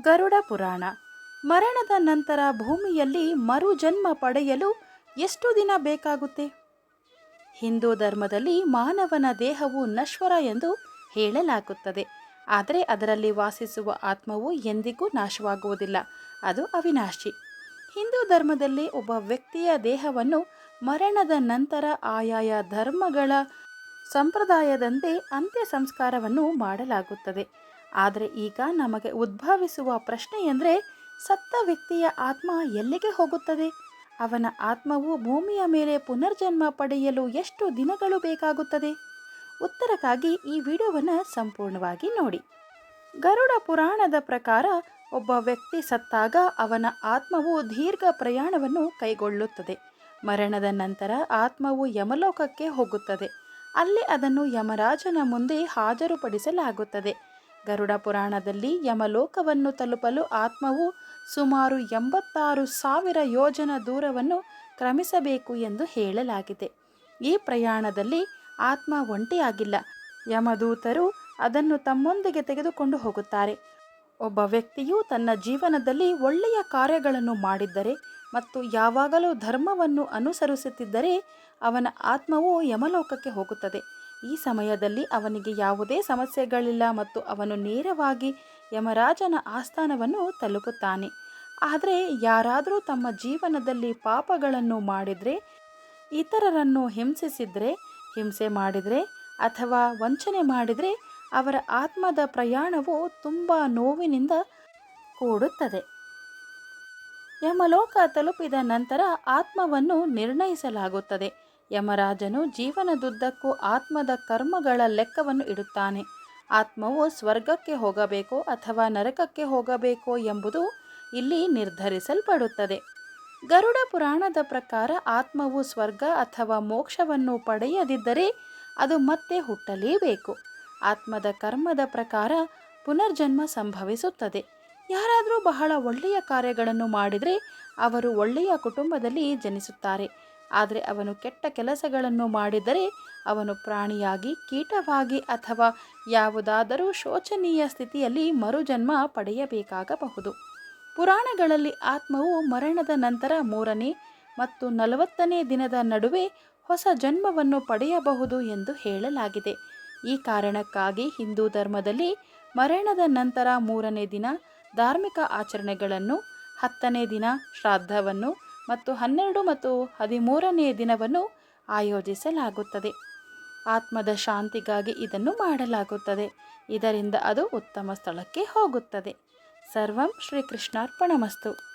ಗರುಡ ಪುರಾಣ. ಮರಣದ ನಂತರ ಭೂಮಿಯಲ್ಲಿ ಮರುಜನ್ಮ ಪಡೆಯಲು ಎಷ್ಟು ದಿನ ಬೇಕಾಗುತ್ತೆ? ಹಿಂದೂ ಧರ್ಮದಲ್ಲಿ ಮಾನವನ ದೇಹವು ನಶ್ವರ ಎಂದು ಹೇಳಲಾಗುತ್ತದೆ. ಆದರೆ ಅದರಲ್ಲಿ ವಾಸಿಸುವ ಆತ್ಮವು ಎಂದಿಗೂ ನಾಶವಾಗುವುದಿಲ್ಲ. ಅದು ಅವಿನಾಶಿ. ಹಿಂದೂ ಧರ್ಮದಲ್ಲಿ ಒಬ್ಬ ವ್ಯಕ್ತಿಯ ದೇಹವನ್ನು ಮರಣದ ನಂತರ ಆಯಾಯ ಧರ್ಮಗಳ ಸಂಪ್ರದಾಯದಂತೆ ಅಂತ್ಯ ಸಂಸ್ಕಾರವನ್ನು ಮಾಡಲಾಗುತ್ತದೆ. ಆದರೆ ಈಗ ನಮಗೆ ಉದ್ಭವಿಸುವ ಪ್ರಶ್ನೆ ಎಂದರೆ ಸತ್ತ ವ್ಯಕ್ತಿಯ ಆತ್ಮ ಎಲ್ಲಿಗೆ ಹೋಗುತ್ತದೆ? ಅವನ ಆತ್ಮವು ಭೂಮಿಯ ಮೇಲೆ ಪುನರ್ಜನ್ಮ ಪಡೆಯಲು ಎಷ್ಟು ದಿನಗಳು ಬೇಕಾಗುತ್ತದೆ? ಉತ್ತರಕ್ಕಾಗಿ ಈ ವಿಡಿಯೋವನ್ನು ಸಂಪೂರ್ಣವಾಗಿ ನೋಡಿ. ಗರುಡ ಪುರಾಣದ ಪ್ರಕಾರ ಒಬ್ಬ ವ್ಯಕ್ತಿ ಸತ್ತಾಗ ಅವನ ಆತ್ಮವು ದೀರ್ಘ ಪ್ರಯಾಣವನ್ನು ಕೈಗೊಳ್ಳುತ್ತದೆ. ಮರಣದ ನಂತರ ಆತ್ಮವು ಯಮಲೋಕಕ್ಕೆ ಹೋಗುತ್ತದೆ. ಅಲ್ಲಿ ಅದನ್ನು ಯಮರಾಜನ ಮುಂದೆ ಹಾಜರುಪಡಿಸಲಾಗುತ್ತದೆ. ಗರುಡ ಪುರಾಣದಲ್ಲಿ ಯಮಲೋಕವನ್ನು ತಲುಪಲು ಆತ್ಮವು ಸುಮಾರು ಎಂಬತ್ತಾರು ಸಾವಿರ ಯೋಜನ ದೂರವನ್ನು ಕ್ರಮಿಸಬೇಕು ಎಂದು ಹೇಳಲಾಗಿದೆ. ಈ ಪ್ರಯಾಣದಲ್ಲಿ ಆತ್ಮ ಒಂಟಿಯಾಗಿಲ್ಲ. ಯಮದೂತರು ಅದನ್ನು ತಮ್ಮೊಂದಿಗೆ ತೆಗೆದುಕೊಂಡು ಹೋಗುತ್ತಾರೆ. ಒಬ್ಬ ವ್ಯಕ್ತಿಯು ತನ್ನ ಜೀವನದಲ್ಲಿ ಒಳ್ಳೆಯ ಕಾರ್ಯಗಳನ್ನು ಮಾಡಿದ್ದರೆ ಮತ್ತು ಯಾವಾಗಲೂ ಧರ್ಮವನ್ನು ಅನುಸರಿಸುತ್ತಿದ್ದರೆ ಅವನ ಆತ್ಮವು ಯಮಲೋಕಕ್ಕೆ ಹೋಗುತ್ತದೆ. ಈ ಸಮಯದಲ್ಲಿ ಅವನಿಗೆ ಯಾವುದೇ ಸಮಸ್ಯೆಗಳಿಲ್ಲ ಮತ್ತು ಅವನು ನೇರವಾಗಿ ಯಮರಾಜನ ಆಸ್ಥಾನವನ್ನು ತಲುಪುತ್ತಾನೆ. ಆದರೆ ಯಾರಾದರೂ ತಮ್ಮ ಜೀವನದಲ್ಲಿ ಪಾಪಗಳನ್ನು ಮಾಡಿದರೆ, ಇತರರನ್ನು ಹಿಂಸಿಸಿದರೆ, ಹಿಂಸೆ ಮಾಡಿದರೆ ಅಥವಾ ವಂಚನೆ ಮಾಡಿದರೆ ಅವರ ಆತ್ಮದ ಪ್ರಯಾಣವು ತುಂಬ ನೋವಿನಿಂದ ಕೂಡುತ್ತದೆ. ಯಮಲೋಕ ತಲುಪಿದ ನಂತರ ಆತ್ಮವನ್ನು ನಿರ್ಣಯಿಸಲಾಗುತ್ತದೆ. ಯಮರಾಜನು ಜೀವನದುದ್ದಕ್ಕೂ ಆತ್ಮದ ಕರ್ಮಗಳ ಲೆಕ್ಕವನ್ನು ಇಡುತ್ತಾನೆ. ಆತ್ಮವು ಸ್ವರ್ಗಕ್ಕೆ ಹೋಗಬೇಕೋ ಅಥವಾ ನರಕಕ್ಕೆ ಹೋಗಬೇಕೋ ಎಂಬುದು ಇಲ್ಲಿ ನಿರ್ಧರಿಸಲ್ಪಡುತ್ತದೆ. ಗರುಡ ಪುರಾಣದ ಪ್ರಕಾರ ಆತ್ಮವು ಸ್ವರ್ಗ ಅಥವಾ ಮೋಕ್ಷವನ್ನು ಪಡೆಯದಿದ್ದರೆ ಅದು ಮತ್ತೆ ಹುಟ್ಟಲೇಬೇಕು. ಆತ್ಮದ ಕರ್ಮದ ಪ್ರಕಾರ ಪುನರ್ಜನ್ಮ ಸಂಭವಿಸುತ್ತದೆ. ಯಾರಾದರೂ ಬಹಳ ಒಳ್ಳೆಯ ಕಾರ್ಯಗಳನ್ನು ಮಾಡಿದರೆ ಅವರು ಒಳ್ಳೆಯ ಕುಟುಂಬದಲ್ಲಿ ಜನಿಸುತ್ತಾರೆ. ಆದರೆ ಅವನು ಕೆಟ್ಟ ಕೆಲಸಗಳನ್ನು ಮಾಡಿದರೆ ಅವನು ಪ್ರಾಣಿಯಾಗಿ, ಕೀಟವಾಗಿ ಅಥವಾ ಯಾವುದಾದರೂ ಶೋಚನೀಯ ಸ್ಥಿತಿಯಲ್ಲಿ ಮರುಜನ್ಮ ಪಡೆಯಬೇಕಾಗಬಹುದು. ಪುರಾಣಗಳಲ್ಲಿ ಆತ್ಮವು ಮರಣದ ನಂತರ ಮೂರನೇ ಮತ್ತು ನಲವತ್ತನೇ ದಿನದ ನಡುವೆ ಹೊಸ ಜನ್ಮವನ್ನು ಪಡೆಯಬಹುದು ಎಂದು ಹೇಳಲಾಗಿದೆ. ಈ ಕಾರಣಕ್ಕಾಗಿ ಹಿಂದೂ ಧರ್ಮದಲ್ಲಿ ಮರಣದ ನಂತರ ಮೂರನೇ ದಿನ ಧಾರ್ಮಿಕ ಆಚರಣೆಗಳನ್ನು, ಹತ್ತನೇ ದಿನ ಶ್ರಾದ್ದವನ್ನು ಮತ್ತು ಹನ್ನೆರಡು ಮತ್ತು ಹದಿಮೂರನೇ ದಿನವನ್ನು ಆಯೋಜಿಸಲಾಗುತ್ತದೆ. ಆತ್ಮದ ಶಾಂತಿಗಾಗಿ ಇದನ್ನು ಮಾಡಲಾಗುತ್ತದೆ. ಇದರಿಂದ ಅದು ಉತ್ತಮ ಸ್ಥಳಕ್ಕೆ ಹೋಗುತ್ತದೆ. ಸರ್ವಂ ಶ್ರೀಕೃಷ್ಣಾರ್ಪಣಮಸ್ತು.